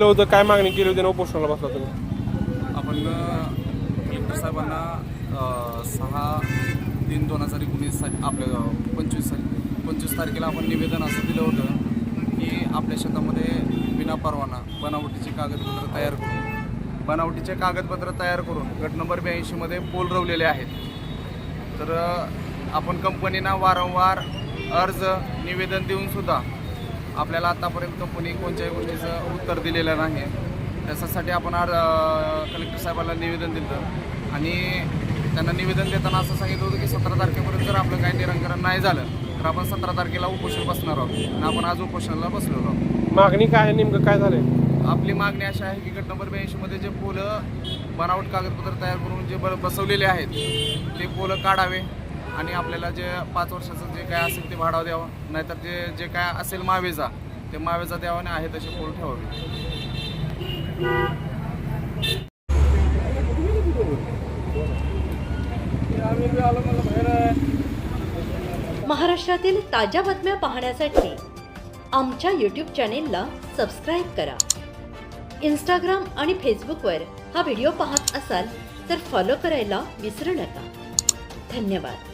केलं होतं काय मागणी केली होती आणि उपोषणाला बसला तुम्ही? आपण कलेक्टर साहेबांना सहा तीन दोन हजार एकोणीस सा आपल्या पंचवीस पंचवीस तारखेला आपण निवेदन असं दिलं होतं की आपल्या शेतामध्ये विना परवाना बनावटीची कागदपत्र तयार करून बनावटीचे कागदपत्र तयार करून गट नंबर ब्याऐंशीमध्ये पोल रवलेले आहेत. तर आपण कंपनीना वारंवार अर्ज निवेदन देऊनसुद्धा आपल्याला आतापर्यंत कंपनी कोणत्याही गोष्टीचं उत्तर दिलेलं नाही. त्याच्यासाठी आपण आज कलेक्टर साहेबांना निवेदन दिलं. आणि त्यांना निवेदन देताना असं सांगितलं होतं की सतरा तारखेपर्यंत जर आपलं काही निराकरण नाही झालं तर आपण सतरा तारखेला उपोषण बसणार आहोत. आणि आपण आज उपोषणाला बसलेलो आहोत. मागणी काय आहे? नेमकं काय झालंय? आपली मागणी अशी आहे की गट नंबर ब्याऐंशीमध्ये जे पोलं बनावट कागदपत्र तयार करून जे बसवलेले आहेत ते पोलं काढावे. आणि आपल्याला जे पाच वर्षाचं जे काय असेल ते भाडा द्यावं. नाहीतर जे जे काय असेल मावेजा ते मावेजा द्यावा आणि आहे तसे पोल ठेवावे. महाराष्ट्रातील ताज्या बातम्या पाहण्यासाठी आमच्या यूट्यूब चॅनेलला सबस्क्राईब करा. इंस्टाग्राम आणि फेसबुकवर हा व्हिडिओ पाहत असाल तर फॉलो करायला विसरू नका. धन्यवाद.